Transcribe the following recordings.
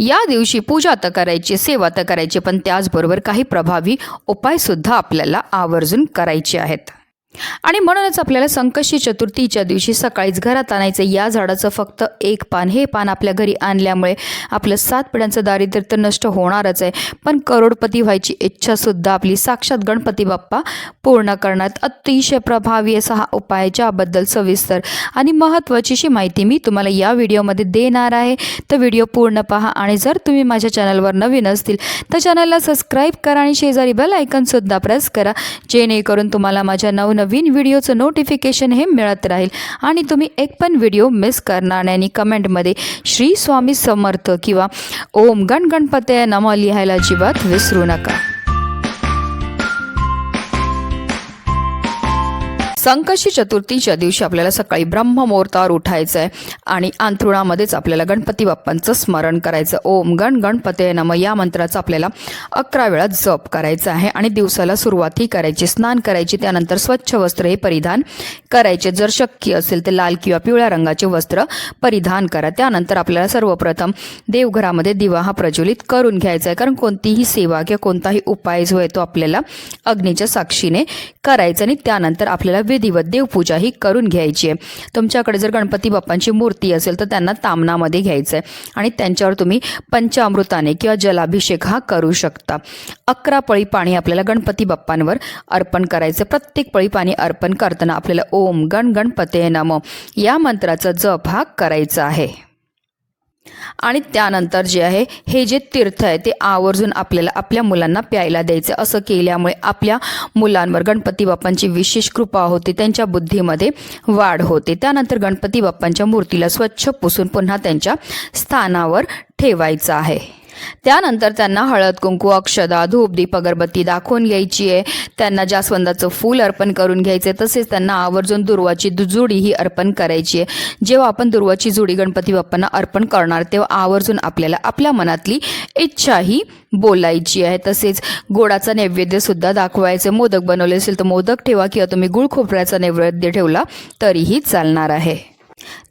या दिवशी पूजा तर करायची सेवा तर करायची पण त्याचबरोबर काही प्रभावी उपायसुद्धा आपल्याला आवर्जून करायचे आहेत. आणि म्हणूनच आपल्याला संकष्टी चतुर्थीच्या दिवशी सकाळीच घरात आणायचं या झाडाचं फक्त एक पान. हे पान आपल्या घरी आणल्यामुळे आपलं सात पिढ्यांचं दारिद्र्य तर नष्ट होणारच आहे. पण करोडपती व्हायची इच्छासुद्धा आपली साक्षात गणपती बाप्पा पूर्ण करण्यात अतिशय प्रभावी असा हा उपाय ज्याबद्दल सविस्तर आणि महत्त्वाचीशी माहिती मी तुम्हाला या व्हिडिओमध्ये देणार आहे. तर व्हिडिओ पूर्ण पहा आणि जर तुम्ही माझ्या चॅनलवर नवीन असतील तर चॅनलला सबस्क्राईब करा आणि शेजारी बेल आयकनसुद्धा प्रेस करा जेणेकरून तुम्हाला माझ्या नवनवीन व्हिडिओचं नोटिफिकेशन हे मिळत राहील. आणि तुम्ही एक पण व्हिडिओ मिस करणार नाही. आणि कमेंटमध्ये श्री स्वामी समर्थ किंवा ओम गण गणपतय नम लिहायला अजिबात विसरू नका. संकष्टी चतुर्थीच्या दिवशी आपल्याला सकाळी ब्रह्ममुहूर्तावर उठायचं आहे आणि अंथरुणामध्येच आपल्याला गणपती बाप्पांचं स्मरण करायचं ओम गण गणपते नम या मंत्राचं आपल्याला अकरा वेळा जप करायचं आहे आणि दिवसाला सुरुवातही करायची स्नान करायची त्यानंतर स्वच्छ वस्त्र हे परिधान करायचे. जर शक्य असेल तर लाल किंवा पिवळ्या रंगाचे वस्त्र परिधान करा. त्यानंतर आपल्याला सर्वप्रथम देवघरामध्ये दिवा हा प्रज्वलित करून घ्यायचा आहे कारण कोणतीही सेवा किंवा कोणताही उपाय जो आहे तो आपल्याला अग्नीच्या साक्षीने करायचा आणि त्यानंतर आपल्याला विधिवत देवपूजा ही करून घ्यायची आहे. तुमच्याकडे जर गणपती बाप्पांची मूर्ती असेल तर त्यांना तामनामध्ये घ्यायचं आहे आणि त्यांच्यावर तुम्ही पंचामृताने किंवा जलाभिषेक हा करू शकता. अकरा पळी पाणी आपल्याला गणपती बाप्पांवर अर्पण करायचं प्रत्येक पळी पाणी अर्पण करताना आपल्याला ओम गण गणपते नम या मंत्राचा जप हा करायचा आहे. आणि त्यानंतर जे आहे हे जे तीर्थ आहे ते आवर्जून आपल्याला आपल्या मुलांना प्यायला द्यायचं. असं केल्यामुळे आपल्या मुलांवर गणपती बाप्पांची विशेष कृपा होते त्यांच्या बुद्धीमध्ये वाढ होते. त्यानंतर गणपती बाप्पांच्या मूर्तीला स्वच्छ पुसून पुन्हा त्यांच्या स्थानावर ठेवायचं आहे. त्यानंतर त्यांना हळद कुंकू अक्षदा धूप दीप अगरबत्ती दाखवून घ्यायची आहे. त्यांना जास्वंदाचं फूल अर्पण करून घ्यायचं तसेच त्यांना आवर्जून दुर्वाची जुडी ही अर्पण करायची आहे. जेव्हा आपण दुर्वाची जुडी गणपती बाप्पांना अर्पण करणार तेव्हा आवर्जून आपल्याला आपल्या मनातली इच्छा ही बोलायची आहे. तसेच गोडाचा नैवेद्य सुद्धा दाखवायचे. मोदक बनवले असेल तर मोदक ठेवा किंवा तुम्ही गुळ खोबऱ्याचा नैवेद्य ठेवला तरीही चालणार आहे.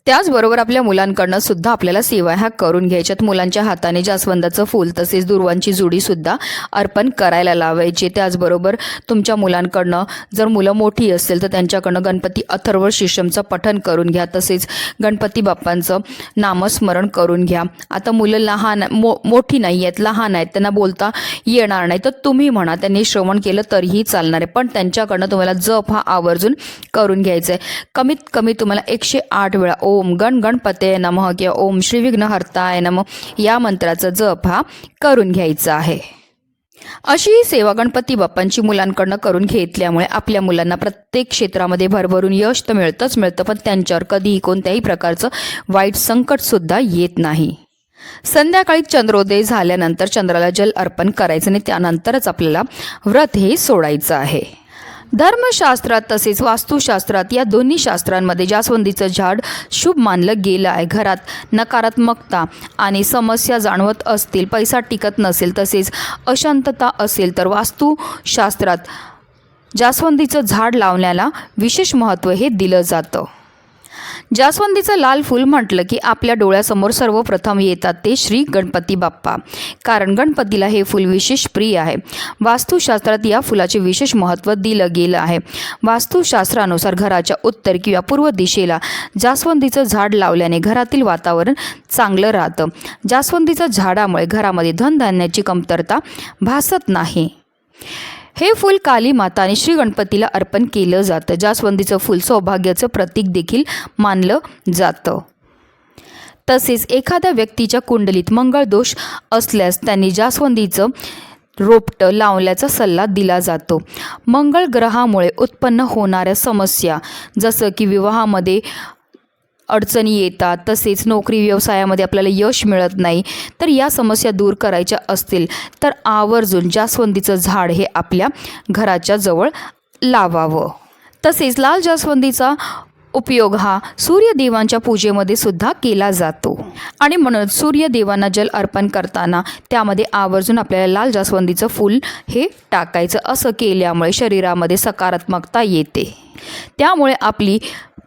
त्याचबरोबर आपल्या मुलांकडनं सुद्धा आपल्याला सेवा ह्या करून घ्यायच्यात मुलांच्या हाताने जास्वंदाचं फूल तसेच दुर्वांची जुडी सुद्धा अर्पण करायला लावायची. त्याचबरोबर तुमच्या मुलांकडनं जर मुलं मोठी असेल तर त्यांच्याकडनं गणपती अथर्व शिष्यमचं पठन करून घ्या. तसेच गणपती बाप्पांचं नामस्मरण करून घ्या. आता मुलं लहान मो मोठी नाही आहेत लहान आहेत त्यांना बोलता येणार नाही. तर तुम्ही म्हणा त्यांनी श्रवण केलं तरीही चालणार आहे. पण त्यांच्याकडनं तुम्हाला जप हा आवर्जून करून घ्यायचा आहे. कमीत कमी तुम्हाला एकशे आठ वेळा ओम गण गणपते नमः किंवा ओम श्री विघ्नहर्ताय नम या मंत्राचा जप हा करून घ्यायचा आहे. अशी सेवा गणपती बाप्पांची मुलांकडनं करून घेतल्यामुळे आपल्या मुलांना प्रत्येक क्षेत्रामध्ये भरभरून यश तर मिळतंच मिळतं पण त्यांच्यावर कधीही कोणत्याही प्रकारचं वाईट संकट सुद्धा येत नाही. संध्याकाळी चंद्रोदय झाल्यानंतर चंद्राला जल अर्पण करायचं आणि त्यानंतरच आपल्याला व्रत हे सोडायचं आहे. धर्मशास्त्रात तसेच वास्तुशास्त्रात या दोन्ही शास्त्रांमध्ये जास्वंदीचं झाड शुभ मानलं गेलं आहे. घरात नकारात्मकता आणि समस्या जाणवत असतील पैसा टिकत नसेल तसेच अशांतता असेल तर वास्तुशास्त्रात जास्वंदीचं झाड लावण्याला विशेष महत्त्व हे दिलं जातं. जास्वंदीचं लाल फूल म्हटलं की आपल्या डोळ्यासमोर सर्वप्रथम येतात ते श्री गणपती बाप्पा. कारण गणपतीला हे फूल विशेष प्रिय आहे. वास्तुशास्त्रात या फुलाचे विशेष महत्त्व दिलं गेलं आहे. वास्तुशास्त्रानुसार घराच्या उत्तर किंवा पूर्व दिशेला जास्वंदीचं झाड लावल्याने घरातील वातावरण चांगलं राहतं. जास्वंदीच्या झाडामुळे घरामध्ये धनधान्याची कमतरता भासत नाही. हे फूल काली माता आणि श्री गणपतीला अर्पण केलं जातं. जास्वंदीचं फूल सौभाग्याचं प्रतीक देखील मानलं जातं. तसेच एखाद्या व्यक्तीच्या कुंडलीत मंगळ दोष असल्यास त्यांनी जास्वंदीचं रोपटं लावल्याचा सल्ला दिला जातो. मंगळ ग्रहामुळे उत्पन्न होणाऱ्या समस्या जसं की विवाहामध्ये अडचणी येतात तसेच नोकरी व्यवसायामध्ये आपल्याला यश मिळत नाही तर या समस्या दूर करायच्या असतील तर आवर्जून जास्वंदीचं झाड हे आपल्या घराच्या जवळ लावावं. तसेच लाल जास्वंदीचा उपयोग हा सूर्यदेवांच्या पूजेमध्ये सुद्धा केला जातो. आणि म्हणून सूर्यदेवांना जल अर्पण करताना त्यामध्ये आवर्जून आपल्याला लाल जास्वंदीचं फूल हे टाकायचं असं केल्यामुळे शरीरामध्ये सकारात्मकता येते. त्यामुळे आपली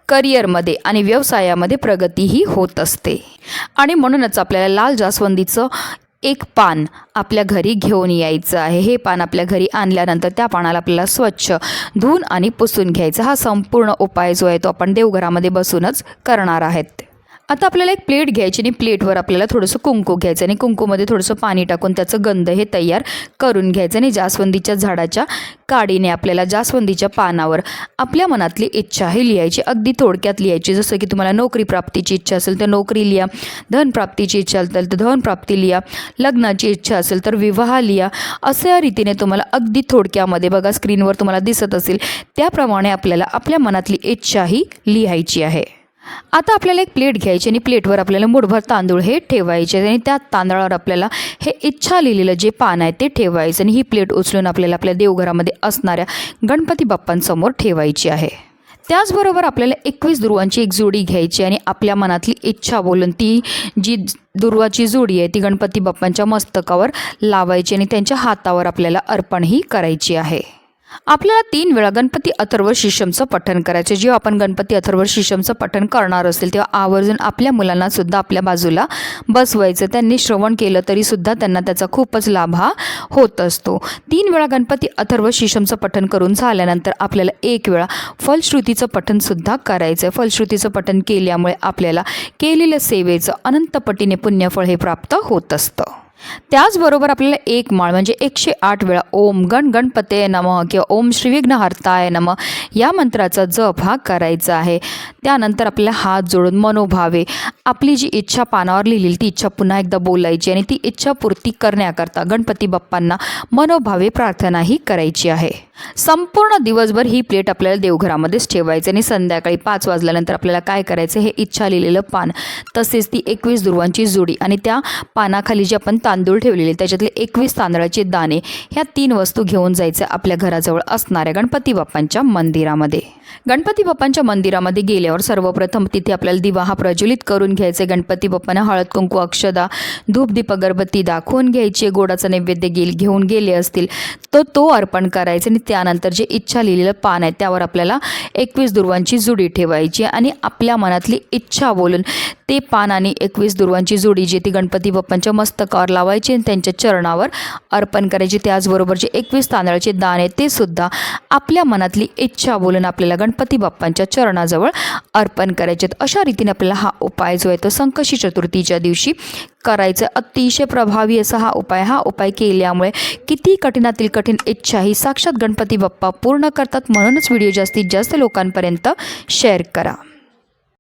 करिअरमध्ये आणि व्यवसायामध्ये प्रगतीही होत असते. आणि म्हणूनच आपल्याला लाल जास्वंदीचं एक पान आपल्या घरी घेऊन यायचं आहे. हे पान आपल्या घरी आणल्यानंतर त्या पानाला आपल्याला स्वच्छ धुवून आणि पुसून घ्यायचा. हा संपूर्ण उपाय जो आहे तो आपण देवघरामध्ये बसूनच करणार आहेत. आता आपल्याला एक प्लेट घ्यायची आणि प्लेटवर आपल्याला थोडंसं कुंकू घ्यायचं आणि कुंकूमध्ये थोडंसं पाणी टाकून त्याचं गंध हे तयार करून घ्यायचं आणि जास्वंदीच्या झाडाच्या काडीने आपल्याला जास्वंदीच्या पानावर आपल्या मनातली इच्छा ही लिहायची. अगदी थोडक्यात लिहायची. जसं की तुम्हाला नोकरी प्राप्तीची इच्छा असेल तर नोकरी लिहा. धनप्राप्तीची इच्छा असेल तर धनप्राप्ती लिहा. लग्नाची इच्छा असेल तर विवाह लिहा. अशा रीतीने तुम्हाला अगदी थोडक्यामध्ये बघा स्क्रीनवर तुम्हाला दिसत असेल. त्याप्रमाणे आपल्याला आपल्या मनातली इच्छा ही लिहायची आहे. आता आपल्याला एक प्लेट घ्यायची आणि प्लेटवर आपल्याला मुठभर तांदूळ हे ठेवायचे आणि त्या तांदळावर आपल्याला हे इच्छा लिहिलेलं जे पान आहे ते ठेवायचं आणि ही प्लेट उचलून आपल्याला आपल्या देवघरामध्ये असणाऱ्या गणपती बाप्पांसमोर ठेवायची आहे. त्याचबरोबर आपल्याला एकवीस दुर्वांची एक जोडी घ्यायची आणि आपल्या मनातली इच्छा बोलून ती जी दुर्वाची जोडी आहे ती गणपती बाप्पांच्या मस्तकावर लावायची आणि त्यांच्या हातावर आपल्याला अर्पणही करायची आहे. आपल्याला तीन वेळा गणपती अथर्व शिशमचं पठण करायचं. जेव्हा आपण गणपती अथर्व शिशमचं पठण करणार असेल तेव्हा आवर्जून आपल्या मुलांना सुद्धा आपल्या बाजूला बसवायचं. त्यांनी श्रवण केलं तरी सुद्धा त्यांना त्याचा खूपच लाभ हा होत असतो. तीन वेळा गणपती अथर्व शिशमचं पठण करून झाल्यानंतर आपल्याला एक वेळा फलश्रुतीचं पठणसुद्धा करायचं आहे फलश्रुतीचं पठण केल्यामुळे आपल्याला केलेल्या सेवेचं अनंतपटीने पुण्यफळ हे प्राप्त होत असतं. त्याचबरोबर आपल्याला एक माळ म्हणजे एकशे आठ वेळा ओम गण गणपते नम किंवा ओम श्रीविघ्न हर्ताय नम या मंत्राचा जप हा करायचा आहे. त्यानंतर आपल्याला हात जोडून मनोभावे आपली जी इच्छा पानावर लिहिलेली ती इच्छा पुन्हा एकदा बोलायची आणि ती इच्छा पूर्ती करण्याकरता गणपती बाप्पांना मनोभावे प्रार्थनाही करायची आहे. संपूर्ण दिवसभर ही प्लेट आपल्याला देवघरामध्येच ठेवायची आणि संध्याकाळी पाच वाजल्यानंतर आपल्याला काय करायचं हे इच्छा लिहिलेलं पान. तसेच ती एकवीस दुर्वांची जोडी आणि त्या पानाखाली जे आपण तांदूळ ठेवलेले त्याच्यातले एकवीस तांदळाचे दाणे ह्या तीन वस्तू घेऊन जायचं आपल्या घराजवळ असणाऱ्या गणपती बाप्पांच्या मंदिरामध्ये. गणपती बाप्पांच्या मंदिरामध्ये गेल्यावर सर्वप्रथम तिथे आपल्याला दिवा हा प्रज्वलित करून घ्यायचे. गणपती बाप्पांना हळद कुंकू अक्षदा धूप दीप अगरबत्ती दाखवून घ्यायची. गोडाचा नैवेद्य गेल घेऊन गेले असतील तर तो अर्पण करायचा आणि त्यानंतर जे इच्छा लिहिलेलं पान आहे त्यावर आपल्याला एकवीस दुर्वांची जुडी ठेवायची आणि आपल्या मनातली इच्छा बोलून ते पान आणि एकवीस दुर्वांची जोडी जी ती गणपती बाप्पांच्या मस्तकावर लावायची आणि त्यांच्या चरणावर अर्पण करायची. त्याचबरोबर जे एकवीस तांदळाचे दान आहे ते सुद्धा आपल्या मनातली इच्छा बोलून आपल्याला गणपती बाप्पांच्या चरणाजवळ अर्पण करायचे आहेत. अशा रीतीने आपल्याला हा उपाय जो आहे तो संकशी चतुर्थीच्या दिवशी करायचं अतिशय प्रभावी असा हा उपाय हा उपाय केल्यामुळे किती कठीणातील कठीण इच्छा ही साक्षात गणपती बाप्पा पूर्ण करतात म्हणूनच व्हिडिओ जास्तीत जास्त लोकांपर्यंत शेअर करा.